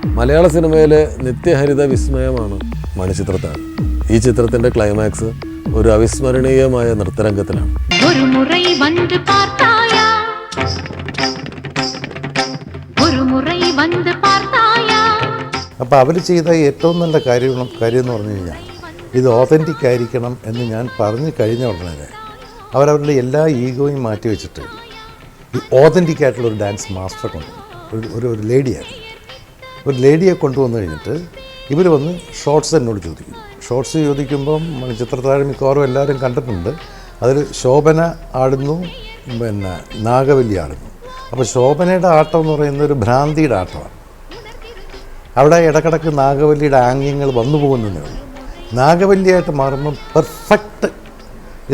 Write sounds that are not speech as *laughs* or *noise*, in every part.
മലയാള സിനിമയിലെ നിത്യഹരിത വിസ്മയമാണ് മണിച്ചിത്രത്താഴ് ഈ ചിത്രത്തിൻ്റെ ക്ലൈമാക്സ് ഒരു അവിസ്മരണീയമായ നൃത്തരംഗത്തിലാണ് ஒரு முறை வந்து பார்த்தாயா ஒரு முறை வந்து பார்த்தாயா അപ്പോൾ അവർ ചെയ്ത ഏറ്റവും നല്ല കാര്യം കാര്യം എന്ന് പറഞ്ഞു കഴിഞ്ഞാൽ ഇത് ഓതൻറ്റിക് ആയിരിക്കണം എന്ന് ഞാൻ പറഞ്ഞു കഴിഞ്ഞ ഉടനെ അവരവരുടെ എല്ലാ ഈഗോയും മാറ്റി വെച്ചിട്ട് ഈ ഓതൻറ്റിക് ആയിട്ടുള്ള ഒരു ഡാൻസ് മാസ്റ്ററെ കൊണ്ടു ഒരു ഒരു ഒരു ലേഡിയാണ് ഒരു ലേഡിയെ കൊണ്ടുവന്നു കഴിഞ്ഞിട്ട് ഇവർ വന്ന് ഷോർട്സ് എന്നോട് ചോദിക്കും ഷോർട്സ് ചോദിക്കുമ്പം ചിത്രത്താഴ് മിക്കവാറും എല്ലാവരും കണ്ടിട്ടുണ്ട്. അതിൽ ശോഭന ആടുന്നു പിന്നെ നാഗവല്ലി ആടുന്നു. അപ്പോൾ ശോഭനയുടെ ആട്ടം എന്ന് പറയുന്നത് ഒരു ഭ്രാന്തിയുടെ ആട്ടമാണ്. അവിടെ ഇടക്കിടക്ക് നാഗവല്ലിയുടെ ആംഗ്യങ്ങൾ വന്നു പോകുന്നതേ ഉള്ളൂ. നാഗവല്ലിയായിട്ട് മാറുമ്പം പെർഫെക്റ്റ്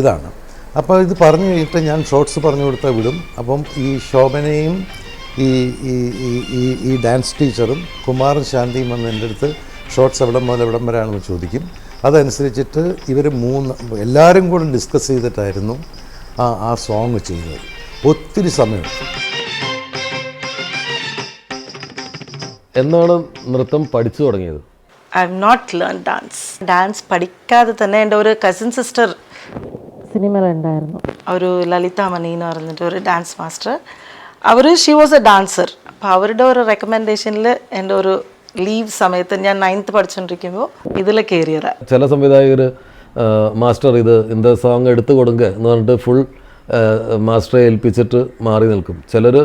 ഇതാണ്. അപ്പോൾ ഇത് പറഞ്ഞു കഴിഞ്ഞിട്ട് ഞാൻ ഷോർട്സ് പറഞ്ഞു കൊടുത്താൽ വിടും. അപ്പം ഈ ശോഭനയും ഈ ഈ ഈ ഡാൻസ് ടീച്ചറും കുമാർ ശാന്തിയും വന്ന് എന്റെ അടുത്ത് ഷോർട്സ് എവിടെ മുതൽ എവിടം വരെയാണെന്ന് ചോദിക്കും. അതനുസരിച്ചിട്ട് ഇവർ മൂന്ന് എല്ലാവരും കൂടെ ഡിസ്കസ് ചെയ്തിട്ടായിരുന്നു ആ ആ സോങ് ചെയ്തത്. ഒത്തിരി സമയം. എന്നാണ് നൃത്തം പഠിച്ചു തുടങ്ങിയത്? I'm not learn dance dance പഠിക്കാതെ തന്നെ എന്റെ ഒരു കസിൻ സിസ്റ്റർ സിനിമയിലുണ്ടായിരുന്നു. ഒരു ലളിത മണി എന്ന് പറഞ്ഞിട്ട് ഒരു ഡാൻസ് മാസ്റ്റർ അവർ ഷീ വാസ് എ ഡാൻസർ അപ്പോൾ അവരുടെ ഒരു റെക്കമെൻഡേഷനിൽ എന്റെ ഒരു ലീവ് സമയത്ത് ഞാൻ നയൻത്ത് പഠിച്ചുകൊണ്ടിരിക്കുമ്പോൾ ഇതിൽ കയറിയതാണ് ചില സംവിധായകർ മാസ്റ്റർ ഇത് ഇന്ത സോങ് എടുത്തു കൊടുങ്ക എന്ന് പറഞ്ഞിട്ട് ഫുൾ മാസ്റ്ററെ ഏൽപ്പിച്ചിട്ട് മാറി നിൽക്കും. ചിലർ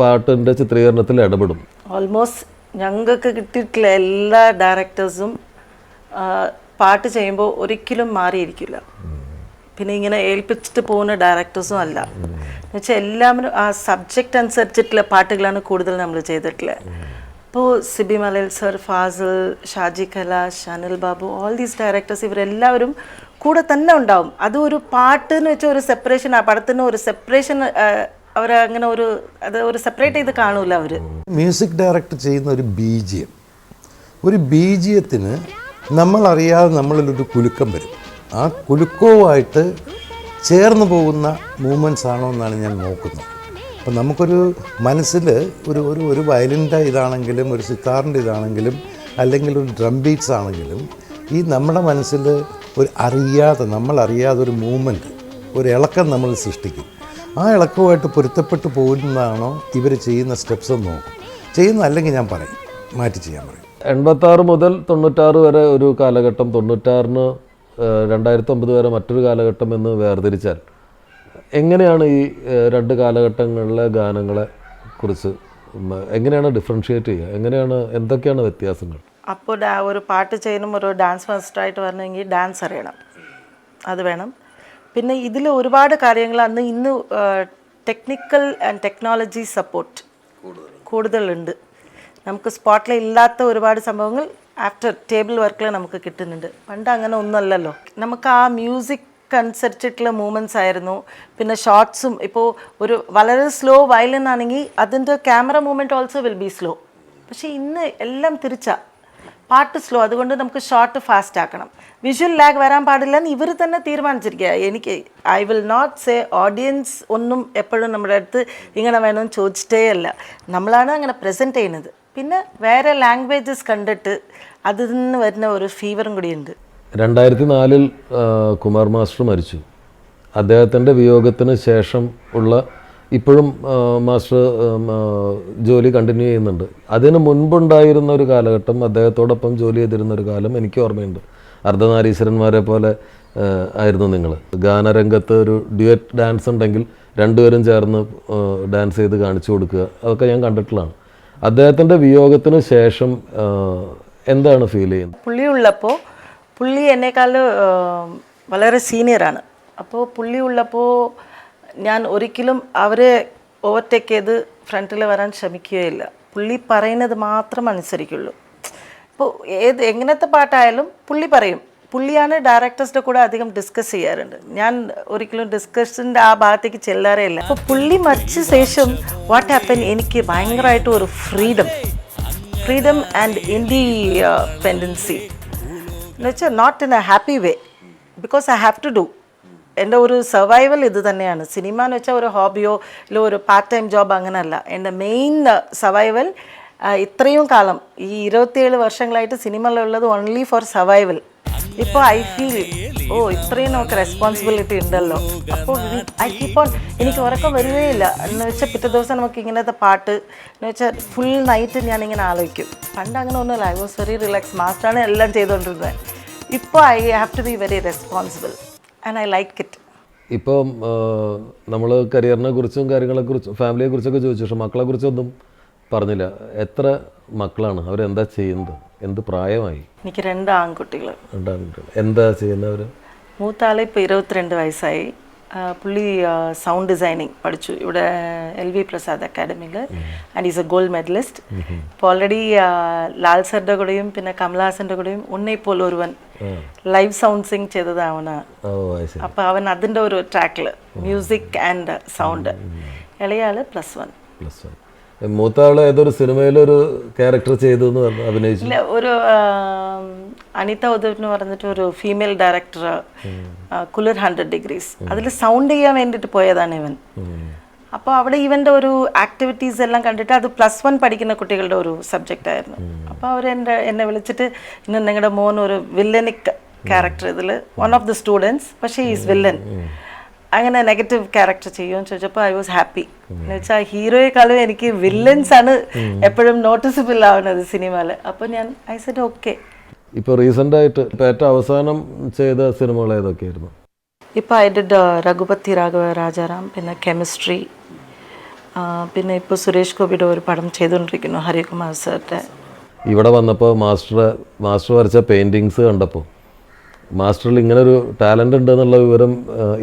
പാട്ടിന്റെ ചിത്രീകരണത്തിൽ ഇടപെടും. ഓൾമോസ്റ്റ് ഞങ്ങൾക്ക് കിട്ടിയിട്ടുള്ള എല്ലാ ഡയറക്ടേഴ്സും പാട്ട് ചെയ്യുമ്പോൾ ഒരിക്കലും മാറിയിരിക്കില്ല. പിന്നെ ഇങ്ങനെ ഏൽപ്പിച്ചിട്ട് പോകുന്ന ഡയറക്ടേഴ്സും അല്ല. എന്നുവെച്ചാൽ എല്ലാവരും ആ സബ്ജക്റ്റ് അനുസരിച്ചിട്ടുള്ള പാട്ടുകളാണ് കൂടുതൽ നമ്മൾ ചെയ്തിട്ടുള്ളത്. അപ്പോൾ Sibi Malayil sir Fazil Shaji Kailas Anil Babu all these directors ഇവരെല്ലാവരും കൂടെ തന്നെ ഉണ്ടാവും. അത് ഒരു പാട്ട് എന്ന് വെച്ചാൽ ഒരു സെപ്പറേഷൻ ആ പടത്തിന് ഒരു സെപ്പറേഷൻ അവർ അങ്ങനെ ഒരു അത് ഒരു സെപ്പറേറ്റ് ചെയ്ത് കാണൂല അവർ മ്യൂസിക് ഡയറക്ടർ ചെയ്യുന്ന ഒരു ബീജിയം. ഒരു ബീജിയത്തിന് നമ്മളറിയാതെ നമ്മളിലൊരു കുലുക്കം വരും. ആ കുലുക്കവുമായിട്ട് ചേർന്ന് പോകുന്ന മൂമെന്റ്സ് ആണോ എന്നാണ് ഞാൻ നോക്കുന്നത്. അപ്പം നമുക്കൊരു മനസ്സിൽ ഒരു ഒരു ഒരു വയലിന്റെ ഇതാണെങ്കിലും ഒരു സിത്താറിന്റെ ഇതാണെങ്കിലും അല്ലെങ്കിൽ ഒരു ഡ്രം ബീറ്റ്സ് ആണെങ്കിലും ഈ നമ്മുടെ മനസ്സിൽ ഒരു അറിയാതെ നമ്മളറിയാതെ ഒരു മൂവ്മെന്റ് ഒരു ഇളക്കം നമ്മൾ സൃഷ്ടിക്കും. ആ ഇളക്കവുമായിട്ട് പൊരുത്തപ്പെട്ട് പോകുന്നതാണോ ഇവർ ചെയ്യുന്ന സ്റ്റെപ്സ് എന്ന് നോക്കും. ചെയ്യുന്ന അല്ലെങ്കിൽ ഞാൻ പറയും മാറ്റി ചെയ്യാൻ പറയും. എൺപത്താറ് മുതൽ തൊണ്ണൂറ്റാറ് വരെ ഒരു കാലഘട്ടം തൊണ്ണൂറ്റാറിന് രണ്ടായിരത്തി ഒമ്പത് വരെ മറ്റൊരു കാലഘട്ടം എന്ന് വേർതിരിച്ചാൽ എങ്ങനെയാണ് ഈ രണ്ട് കാലഘട്ടങ്ങളിലെ ഗാനങ്ങളെ കുറിച്ച് എങ്ങനെയാണ് ഡിഫറൻഷിയേറ്റ് ചെയ്യുക? എങ്ങനെയാണ് എന്തൊക്കെയാണ് വ്യത്യാസങ്ങൾ? അപ്പോൾ ഒരു പാട്ട് ചെയ്യണം ഒരു ഡാൻസ് മാസ്റ്ററായിട്ട് വരണമെങ്കിൽ ഡാൻസ് അറിയണം. അത് വേണം. പിന്നെ ഇതിൽ ഒരുപാട് കാര്യങ്ങൾ അന്ന് ഇന്ന് ടെക്നിക്കൽ ആൻഡ് ടെക്നോളജി സപ്പോർട്ട് കൂടുതലുണ്ട്. നമുക്ക് സ്പോട്ടിൽ ഇല്ലാത്ത ഒരുപാട് സംഭവങ്ങൾ ആഫ്റ്റർ ടേബിൾ വർക്കിൽ നമുക്ക് കിട്ടുന്നുണ്ട്. പണ്ട് അങ്ങനെ ഒന്നല്ലല്ലോ നമുക്ക് ആ മ്യൂസിക് അനുസരിച്ചിട്ടുള്ള മൂമെന്റ്സ് ആയിരുന്നു. പിന്നെ ഷോർട്സും ഇപ്പോൾ ഒരു വളരെ സ്ലോ വയലിൻ ആണെങ്കിൽ അതിന്റെ camera movement also will be slow പക്ഷേ ഇന്ന് എല്ലാം തിരിച്ചാ. പാട്ട് സ്ലോ അതുകൊണ്ട് നമുക്ക് ഷോർട്ട് ഫാസ്റ്റ് ആക്കണം. വിഷ്വൽ ലാഗ് വരാൻ പാടില്ല എന്ന് ഇവർ തന്നെ തീരുമാനിച്ചിരിക്കുക എനിക്ക് I will not say audience ഒന്നും എപ്പോഴും നമ്മുടെ അടുത്ത് ഇങ്ങനെ വേണമെന്ന് ചോദിച്ചിട്ടേ അല്ല നമ്മളാണ് അങ്ങനെ പ്രസന്റ് ചെയ്യുന്നത്. പിന്നെ വേറെ ലാംഗ്വേജസ് കണ്ടിട്ട് അതിൽ നിന്ന് വരുന്ന ഒരു ഫീവറും കൂടി ഉണ്ട് രണ്ടായിരത്തി നാലിൽ കുമാർ മാസ്റ്റർ മരിച്ചു. അദ്ദേഹത്തിന്റെ വിയോഗത്തിന് ശേഷം ഉള്ള ഇപ്പോഴും മാസ്റ്റർ ജോലി കണ്ടിന്യൂ ചെയ്യുന്നുണ്ട്. അതിന് മുൻപുണ്ടായിരുന്ന ഒരു കാലഘട്ടം അദ്ദേഹത്തോടൊപ്പം ജോലി ചെയ്തിരുന്ന ഒരു കാലം എനിക്ക് ഓർമ്മയുണ്ട്. അർദ്ധനാരീശ്വരന്മാരെ പോലെ ആയിരുന്നു നിങ്ങൾ. ഗാനരംഗത്ത് ഒരു ഡ്യുവറ്റ് ഡാൻസ് ഉണ്ടെങ്കിൽ രണ്ടുപേരും ചേർന്ന് ഡാൻസ് ചെയ്ത് കാണിച്ചു കൊടുക്കുക. അതൊക്കെ ഞാൻ കണ്ടിട്ടുള്ളതാണ്. അദ്ദേഹത്തിന്റെ വിയോഗത്തിന് ശേഷം എന്താണ് ഫീൽ ചെയ്യുന്നത്? പുള്ളി ഉള്ളപ്പോൾ പുള്ളി എന്നെക്കാൾ വളരെ സീനിയറാണ് അപ്പോൾ പുള്ളി ഉള്ളപ്പോൾ ഞാൻ ഒരിക്കലും അവരെ ഓവർടേക്ക് ചെയ്ത് ഫ്രണ്ടിൽ വരാൻ ശ്രമിക്കുകയില്ല. പുള്ളി പറയുന്നത് മാത്രം അനുസരിക്കുള്ളൂ. ഇപ്പോൾ ഏത് എങ്ങനത്തെ പാട്ടായാലും പുള്ളി പറയും. പുള്ളിയാണ് ഡയറക്ടേഴ്സിന്റെ കൂടെ അധികം ഡിസ്കസ് ചെയ്യാറുണ്ട്. ഞാൻ ഒരിക്കലും ഡിസ്കഷന്റെ ആ ഭാഗത്തേക്ക് ചെല്ലാറേ ഇല്ല അപ്പോൾ പുള്ളി മരിച്ച ശേഷം വാട്ട് ഹാപ്പൻ എനിക്ക് ഭയങ്കരമായിട്ട് ഒരു ഫ്രീഡം ഫ്രീഡം ആൻഡ് ഇൻഡിപെൻഡൻസി എന്നുവെച്ചാൽ not in a happy way because I have to do എന്റെ ഒരു സർവൈവൽ ഇത് തന്നെയാണ്. സിനിമ എന്ന് വെച്ചാൽ ഒരു ഹോബിയോ ഇല്ല ഒരു പാർട്ട് ടൈം ജോബ് അങ്ങനെയല്ല എന്റെ മെയിൻ സർവൈവൽ ഇത്രയും കാലം ഈ ഇരുപത്തിയേഴ് വർഷങ്ങളായിട്ട് സിനിമയിലുള്ളത് ഓൺലി ഫോർ സർവൈവൽ ഇപ്പോൾ ഐ ഫീൽ ഓ ഇത്രയും നമുക്ക് റെസ്പോൺസിബിലിറ്റി ഉണ്ടല്ലോ. അപ്പോൾ ഐ കീപ്പ് ഓൺ എനിക്ക് ഉറക്കം ഇല്ല എന്ന് വെച്ചാൽ പിറ്റേ ദിവസം നമുക്ക് ഇങ്ങനത്തെ പാട്ട് എന്ന് വെച്ചാൽ ഫുൾ നൈറ്റ് ഞാൻ ഇങ്ങനെ ആലോചിക്കും. പണ്ട് അങ്ങനെ ഒന്നുമില്ല. ഐ വാസ് വെരി റിലാക്സ് മാസ്റ്ററാണ് എല്ലാം ചെയ്തുകൊണ്ടിരുന്നത് ഇപ്പോൾ I have to be very responsible and I like it ഇപ്പം നമ്മൾ കരിയറിനെ കുറിച്ചും കാര്യങ്ങളെ കുറിച്ചും ഫാമിലിയെ കുറിച്ചൊക്കെ ചോദിച്ചു പക്ഷെ മക്കളെ കുറിച്ചൊന്നും പറഞ്ഞില്ല. എത്ര മക്കളാണ്? അവരെന്താ ചെയ്യുന്നത്? എന്ത് പ്രായമായി? എനിക്ക് രണ്ട് ആൺകുട്ടികൾ എന്താ ചെയ്യുന്നവർ മൂത്താളെ ഇപ്പോൾ ഇരുപത്തിരണ്ട് വയസ്സായി. പുള്ളി സൗണ്ട് ഡിസൈനിങ് പഠിച്ചു. ഇവിടെ L V Prasad അക്കാഡമിയിൽ and is a gold medalist ഇപ്പോൾ ഓൾറെഡി ലാൽ സറിന്റെ കൂടെയും പിന്നെ കമലഹാസന്റെ കൂടെയും ഉണ്ണെ പോലെ ഒരുവൻ ലൈവ് സൗണ്ട് സിങ് ചെയ്തത് അവനാണ് അപ്പോൾ അവൻ അതിന്റെ ഒരു ട്രാക്കിൽ മ്യൂസിക് ആൻഡ് സൗണ്ട് ഇളയാൾ പ്ലസ് വൺ പ്ലസ് വൺ മൂത്ത ആൾ ഏതൊരു സിനിമയിലൊരു ക്യാരക്ടർ ചെയ്തു എന്ന് അഭിനയിച്ചു. ഇല്ല ഒരു അനിത ഉദവ് എന്ന് പറഞ്ഞിട്ട് ഒരു ഫീമെയിൽ ഡയറക്ടർ കുലർ ഹൺഡ്രഡ് ഡിഗ്രീസ് അതിൽ സൗണ്ട് ചെയ്യാൻ വേണ്ടിയിട്ട് പോയതാണ് ഇവൻ. അപ്പോൾ അവിടെ ഇവന്റെ ഒരു ആക്ടിവിറ്റീസ് എല്ലാം കണ്ടിട്ട് അത് പ്ലസ് വൺ പഠിക്കുന്ന കുട്ടികളുടെ ഒരു സബ്ജക്റ്റ് ആയിരുന്നു. അപ്പോൾ അവർ എന്റെ എന്നെ വിളിച്ചിട്ട് ഇന്ന് നിങ്ങളുടെ മോൻ ഒരു വില്ലനിക് ക്യാരക്ടർ ഇതിൽ വൺ ഓഫ് ദി സ്റ്റുഡൻസ് പക്ഷേ ഈസ് വില്ലൻ അങ്ങനെ നെഗറ്റീവ് ക്യാരക്ടർ ചെയ്യുമെന്ന് ചോദിച്ചപ്പോൾ ഐ വാസ് ഹാപ്പി എന്ന് വെച്ചാൽ ഹീറോയെക്കാളും എനിക്ക് വില്ലൻസ് ആണ് എപ്പോഴും നോട്ടീസബിൾ ആവുന്നത് സിനിമയിൽ അപ്പോൾ ഞാൻ ഐ സെഡ് ഓക്കെ ഇപ്പോൾ റീസെന്റ് ആയിട്ട് ഏറ്റവും അവസാനം ചെയ്ത സിനിമകൾ ഏതൊക്കെയായിരുന്നു? ഇപ്പോൾ ഐ ഡിഡ് രഘുപതി രാഘവ രാജാറാം പിന്നെ കെമിസ്ട്രി പിന്നെ ഇപ്പോൾ സുരേഷ് ഗോപിയുടെ ഒരു പടം ചെയ്തുകൊണ്ടിരിക്കുന്നു ഹരികുമാർ സാറിന്റെ ഇവിടെ വന്നപ്പോൾ മാസ്റ്റർ മാസ്റ്റർ വരച്ച പെയിന്റിങ്സ് കണ്ടപ്പോൾ മാസ്റ്ററിൽ ഇങ്ങനെ ഒരു ടാലന്റ് ഉണ്ടെന്നുള്ള വിവരം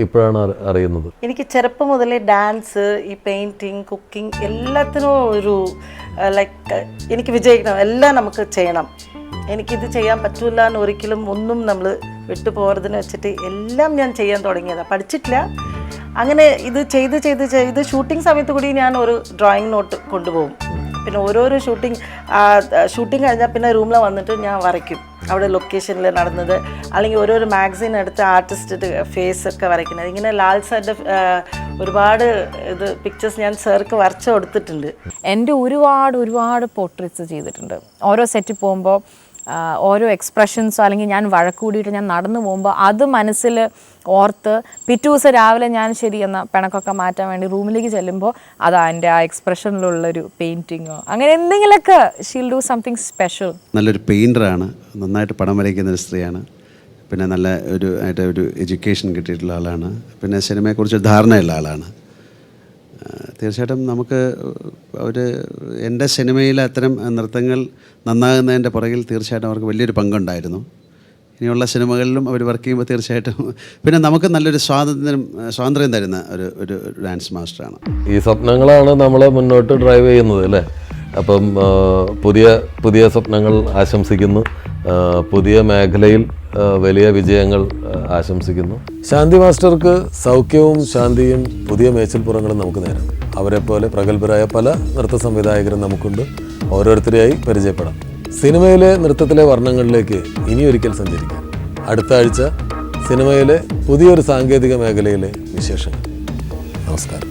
ഇപ്പോഴാണ് അറിയുന്നത്. എനിക്ക് ചെറുപ്പം മുതലേ ഡാൻസ് ഈ പെയിന്റിങ് കുക്കിംഗ് എല്ലാത്തിനും ഒരു ലൈക്ക് എനിക്ക് വിജയിക്കണം എല്ലാം നമുക്ക് ചെയ്യണം. എനിക്കിത് ചെയ്യാൻ പറ്റൂല എന്ന് ഒരിക്കലും ഒന്നും നമ്മൾ വിട്ടു പോകരുതെന്ന് വെച്ചിട്ട് എല്ലാം ഞാൻ ചെയ്യാൻ തുടങ്ങിയതാണ് പഠിച്ചിട്ടില്ല. അങ്ങനെ ഇത് ചെയ്ത് ചെയ്ത് ചെയ്ത് ഷൂട്ടിംഗ് സമയത്ത് കൂടി ഞാൻ ഒരു ഡ്രോയിങ് നോട്ട് കൊണ്ടുപോകും. പിന്നെ ഓരോരോ ഷൂട്ടിംഗ് ഷൂട്ടിംഗ് കഴിഞ്ഞാൽ പിന്നെ റൂമിൽ വന്നിട്ട് ഞാൻ വരയ്ക്കും. അവിടെ ലൊക്കേഷനിൽ നടന്നത് അല്ലെങ്കിൽ ഓരോരോ മാഗസിൻ എടുത്ത് ആർട്ടിസ്റ്റ് ഫേസ് ഒക്കെ വരയ്ക്കുന്നത്. ഇങ്ങനെ ലാൽ സാറിന്റെ ഒരുപാട് ഇത് പിക്ചേഴ്സ് ഞാൻ സാർക്ക് വരച്ചു കൊടുത്തിട്ടുണ്ട്. എന്റെ ഒരുപാട് ഒരുപാട് പോർട്രേറ്റ്സ് ചെയ്തിട്ടുണ്ട്. ഓരോ സെറ്റിൽ പോകുമ്പോൾ ഓരോ എക്സ്പ്രഷൻസോ അല്ലെങ്കിൽ ഞാൻ വഴക്ക് കൂടിയിട്ട് ഞാൻ നടന്നു പോകുമ്പോൾ അത് മനസ്സിൽ ഓർത്ത് പിറ്റേ ദിവസം രാവിലെ ഞാൻ ശരി എന്ന പിണക്കൊക്കെ മാറ്റാൻ വേണ്ടി റൂമിലേക്ക് ചെല്ലുമ്പോൾ അത് എന്റെ ആ എക്സ്പ്രഷനിലുള്ളൊരു പെയിന്റിങ്ങോ അങ്ങനെ എന്തെങ്കിലുമൊക്കെ ഷീൽ ഡു സംതിങ് സ്പെഷ്യൽ നല്ലൊരു പെയിന്ററാണ് നന്നായിട്ട് പടം വരയ്ക്കുന്ന ഒരു സ്ത്രീയാണ്. പിന്നെ നല്ല ഒരു ആയിട്ട് ഒരു എഡ്യൂക്കേഷൻ കിട്ടിയിട്ടുള്ള ആളാണ്. പിന്നെ സിനിമയെക്കുറിച്ച് ധാരണയുള്ള ആളാണ്. തീർച്ചയായിട്ടും നമുക്ക് ഒരു എന്റെ സിനിമയിൽ അത്തരം നൃത്തങ്ങൾ നന്നാകുന്നതിന്റെ പുറകിൽ തീർച്ചയായിട്ടും അവർക്ക് വലിയൊരു പങ്കുണ്ടായിരുന്നു. ഇനിയുള്ള സിനിമകളിലും അവർ വർക്ക് ചെയ്യുമ്പോൾ തീർച്ചയായിട്ടും *laughs* പിന്നെ നമുക്ക് നല്ലൊരു സ്വാതന്ത്ര്യം സ്വാതന്ത്ര്യം തരുന്ന ഒരു ഒരു ഡാൻസ് മാസ്റ്ററാണ്. ഈ സ്വപ്നങ്ങളാണ് നമ്മളെ മുന്നോട്ട് ഡ്രൈവ് ചെയ്യുന്നത് അല്ലേ? അപ്പം പുതിയ പുതിയ സ്വപ്നങ്ങൾ ആശംസിക്കുന്നു. പുതിയ മേഖലയിൽ വലിയ വിജയങ്ങൾ ആശംസിക്കുന്നു. ശാന്തി മാസ്റ്റർക്ക് സൗഖ്യവും ശാന്തിയും പുതിയ മേച്ചിൽപ്പുറങ്ങളും നമുക്ക് നേരം. അവരെ പോലെ പ്രഗത്ഭരായ പല നൃത്ത സംവിധായകരും നമുക്കുണ്ട്. ഓരോരുത്തരെയായി പരിചയപ്പെടാം. സിനിമയിലെ നൃത്തത്തിലെ വർണങ്ങളിലേക്ക് ഇനിയൊരിക്കൽ സഞ്ചരിക്കാം. അടുത്ത ആഴ്ച സിനിമയിലെ പുതിയൊരു സാങ്കേതിക മേഖലയിലെ വിശേഷങ്ങൾ. നമസ്കാരം.